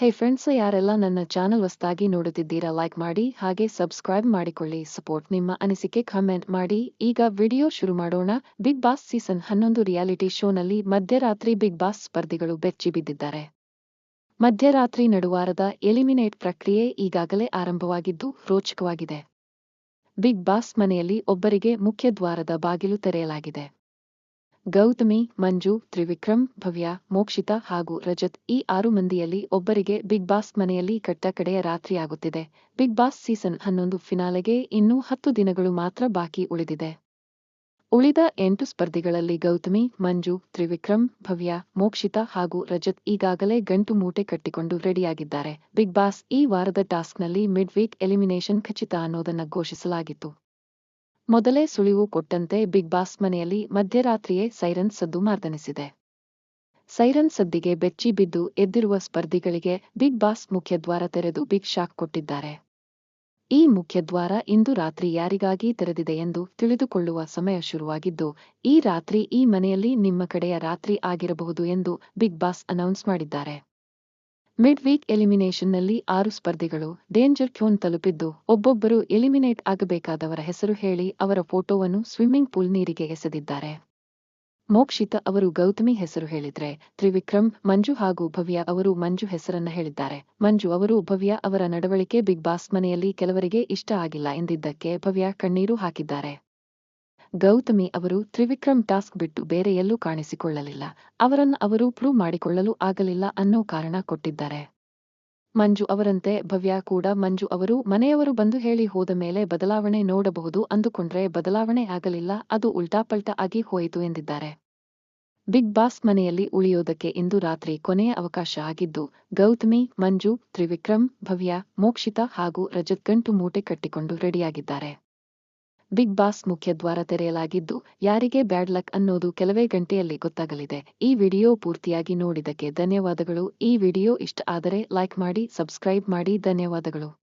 ಹೇ friends ಯಾರೆಲ್ಲ ನನ್ನ channel ಹೊಸದಾಗಿ ನೋಡುತ್ತಿದ್ದೀರಾ ಲೈಕ್ ಮಾಡಿ, ಹಾಗೆ ಸಬ್ಸ್ಕ್ರೈಬ್ ಮಾಡಿಕೊಳ್ಳಿ ಸಪೋರ್ಟ್ ನಿಮ್ಮ ಅನಿಸಿಕೆ ಕಮೆಂಟ್ ಮಾಡಿ. ಈಗ ವಿಡಿಯೋ ಶುರು ಮಾಡೋಣ. ಬಿಗ್ ಬಾಸ್ ಸೀಸನ್ ಹನ್ನೊಂದು ರಿಯಾಲಿಟಿ ಶೋನಲ್ಲಿ ಮಧ್ಯರಾತ್ರಿ ಬಿಗ್ ಬಾಸ್ ಸ್ಪರ್ಧಿಗಳು ಬೆಚ್ಚಿ ಬಿದ್ದಿದ್ದಾರೆ. ಮಧ್ಯರಾತ್ರಿ ನಡುವಾರದ ಎಲಿಮಿನೇಟ್ ಪ್ರಕ್ರಿಯೆ ಈಗಾಗಲೇ ಆರಂಭವಾಗಿದ್ದು ರೋಚಕವಾಗಿದೆ. ಬಿಗ್ ಬಾಸ್ ಮನೆಯಲ್ಲಿ ಒಬ್ಬರಿಗೆ ಮುಖ್ಯ ದ್ವಾರದ ಬಾಗಿಲು ತೆರೆಯಲಾಗಿದೆ. ಗೌತಮಿ, ಮಂಜು, ತ್ರಿವಿಕ್ರಮ್, ಭವ್ಯ, ಮೋಕ್ಷಿತ ಹಾಗೂ ರಜತ್ ಈ ಆರು ಮಂದಿಯಲ್ಲಿ ಒಬ್ಬರಿಗೆ ಬಿಗ್ ಬಾಸ್ ಮನೆಯಲ್ಲಿ ಕಟ್ಟ ಕಡೆಯ ರಾತ್ರಿಯಾಗುತ್ತಿದೆ ಬಿಗ್ ಬಾಸ್ ಸೀಸನ್ ಹನ್ನೊಂದು ಫಿನಾಲೆಗೆ ಇನ್ನೂ ಹತ್ತು ದಿನಗಳು ಮಾತ್ರ ಬಾಕಿ ಉಳಿದಿದೆ. ಉಳಿದ ಎಂಟು ಸ್ಪರ್ಧಿಗಳಲ್ಲಿ ಗೌತಮಿ, ಮಂಜು, ತ್ರಿವಿಕ್ರಮ್, ಭವ್ಯ, ಮೋಕ್ಷಿತಾ ಹಾಗೂ ರಜತ್ ಈಗಾಗಲೇ ಗಂಟು ಮೂಟೆ ಕಟ್ಟಿಕೊಂಡು ರೆಡಿಯಾಗಿದ್ದಾರೆ. ಬಿಗ್ ಬಾಸ್ ಈ ವಾರದ ಟಾಸ್ಕ್ನಲ್ಲಿ ಮಿಡ್ ವೀಕ್ ಎಲಿಮಿನೇಷನ್ ಖಚಿತ ಅನ್ನೋದನ್ನ ಘೋಷಿಸಲಾಗಿತ್ತು. ಮೊದಲೇ ಸುಳಿವು ಕೊಟ್ಟಂತೆ ಬಿಗ್ ಬಾಸ್ ಮನೆಯಲ್ಲಿ ಮಧ್ಯರಾತ್ರಿಯೇ ಸೈರನ್ ಸದ್ದು ಮಾರ್ದನಿಸಿದೆ. ಸೈರನ್ ಸದ್ದಿಗೆ ಬೆಚ್ಚಿ ಬಿದ್ದು ಎದ್ದಿರುವ ಸ್ಪರ್ಧಿಗಳಿಗೆ ಬಿಗ್ ಬಾಸ್ ಮುಖ್ಯದ್ವಾರ ತೆರೆದು ಬಿಗ್ ಶಾಕ್ ಕೊಟ್ಟಿದ್ದಾರೆ. ಈ ಮುಖ್ಯದ್ವಾರ ಇಂದು ರಾತ್ರಿ ಯಾರಿಗಾಗಿ ತೆರೆದಿದೆ ಎಂದು ತಿಳಿದುಕೊಳ್ಳುವ ಸಮಯ ಶುರುವಾಗಿದ್ದು, ಈ ರಾತ್ರಿ ಈ ಮನೆಯಲ್ಲಿ ನಿಮ್ಮ ಕಡೆಯ ರಾತ್ರಿ ಆಗಿರಬಹುದು ಎಂದು ಬಿಗ್ ಬಾಸ್ ಅನೌನ್ಸ್ ಮಾಡಿದ್ದಾರೆ. ಮಿಡ್ ವೀಕ್ ಎಲಿಮಿನೇಷನ್ನಲ್ಲಿ ಆರು ಸ್ಪರ್ಧಿಗಳು. ಡೇಂಜರ್ ಕ್ಯೂನ್ ತಲುಪಿದ್ದು, ಒಬ್ಬೊಬ್ಬರು ಎಲಿಮಿನೇಟ್ ಆಗಬೇಕಾದವರ ಹೆಸರು ಹೇಳಿ ಅವರ ಫೋಟೋವನ್ನು ಸ್ವಿಮ್ಮಿಂಗ್ ಪೂಲ್ ನೀರಿಗೆ ಎಸೆದಿದ್ದಾರೆ. ಮೋಕ್ಷಿತ ಅವರು ಗೌತಮಿ ಹೆಸರು ಹೇಳಿದ್ರೆ, ತ್ರಿವಿಕ್ರಮ್, ಮಂಜು ಹಾಗೂ ಭವ್ಯ ಅವರು ಮಂಜು ಹೆಸರನ್ನ ಹೇಳಿದ್ದಾರೆ. ಮಂಜು ಅವರು ಭವ್ಯ ಅವರ ನಡವಳಿಕೆ ಬಿಗ್ ಬಾಸ್ ಮನೆಯಲ್ಲಿ ಕೆಲವರಿಗೆ ಇಷ್ಟ ಆಗಿಲ್ಲ ಎಂದಿದ್ದಕ್ಕೆ ಭವ್ಯ ಕಣ್ಣೀರು ಹಾಕಿದ್ದಾರೆ. ಗೌತಮಿ ಅವರು ತ್ರಿವಿಕ್ರಮ್ ಟಾಸ್ಕ್ ಬಿಟ್ಟು ಬೇರೆ ಎಲ್ಲೂ ಕಾಣಿಸಿಕೊಳ್ಳಲಿಲ್ಲ. ಅವರನ್ನು ಅವರು ಪ್ರೂವ್ ಮಾಡಿಕೊಳ್ಳಲು ಆಗಲಿಲ್ಲ ಅನ್ನೋ ಕಾರಣ ಕೊಟ್ಟಿದ್ದಾರೆ. ಮಂಜು ಅವರಂತೆ ಭವ್ಯ ಕೂಡ ಮಂಜು ಅವರು ಮನೆಯವರು ಬಂದು ಹೇಳಿ ಹೋದ ಮೇಲೆ ಬದಲಾವಣೆ ನೋಡಬಹುದು ಅಂದುಕೊಂಡ್ರೆ ಬದಲಾವಣೆ ಆಗಲಿಲ್ಲ, ಅದು ಉಲ್ಟಾಪಲ್ಟಾ ಆಗಿ ಹೋಯಿತು ಎಂದಿದ್ದಾರೆ. ಬಿಗ್ ಬಾಸ್ ಮನೆಯಲ್ಲಿ ಉಳಿಯೋದಕ್ಕೆ ಇಂದು ರಾತ್ರಿ ಕೊನೆಯ ಅವಕಾಶ ಆಗಿದ್ದು, ಗೌತಮಿ, ಮಂಜು, ತ್ರಿವಿಕ್ರಮ್, ಭವ್ಯ, ಮೋಕ್ಷಿತಾ ಹಾಗೂ ರಜತ್ ಗಂಟು ಮೂಟೆ ಕಟ್ಟಿಕೊಂಡು ರೆಡಿಯಾಗಿದ್ದಾರೆ. ಬಿಗ್ ಬಾಸ್ ಮುಖ್ಯದ್ವಾರ ತೆರೆಯಲಾಗಿದ್ದು, ಯಾರಿಗೆ ಬ್ಯಾಡ್ ಲಕ್ ಅನ್ನೋದು ಕೆಲವೇ ಗಂಟೆಯಲ್ಲಿ ಗೊತ್ತಾಗಲಿದೆ. ಈ ವಿಡಿಯೋ ಪೂರ್ತಿಯಾಗಿ ನೋಡಿದಕ್ಕೆ ಧನ್ಯವಾದಗಳು. ಈ ವಿಡಿಯೋ ಇಷ್ಟ ಆದರೆ ಲೈಕ್ ಮಾಡಿ, ಸಬ್ಸ್ಕ್ರೈಬ್ ಮಾಡಿ. ಧನ್ಯವಾದಗಳು.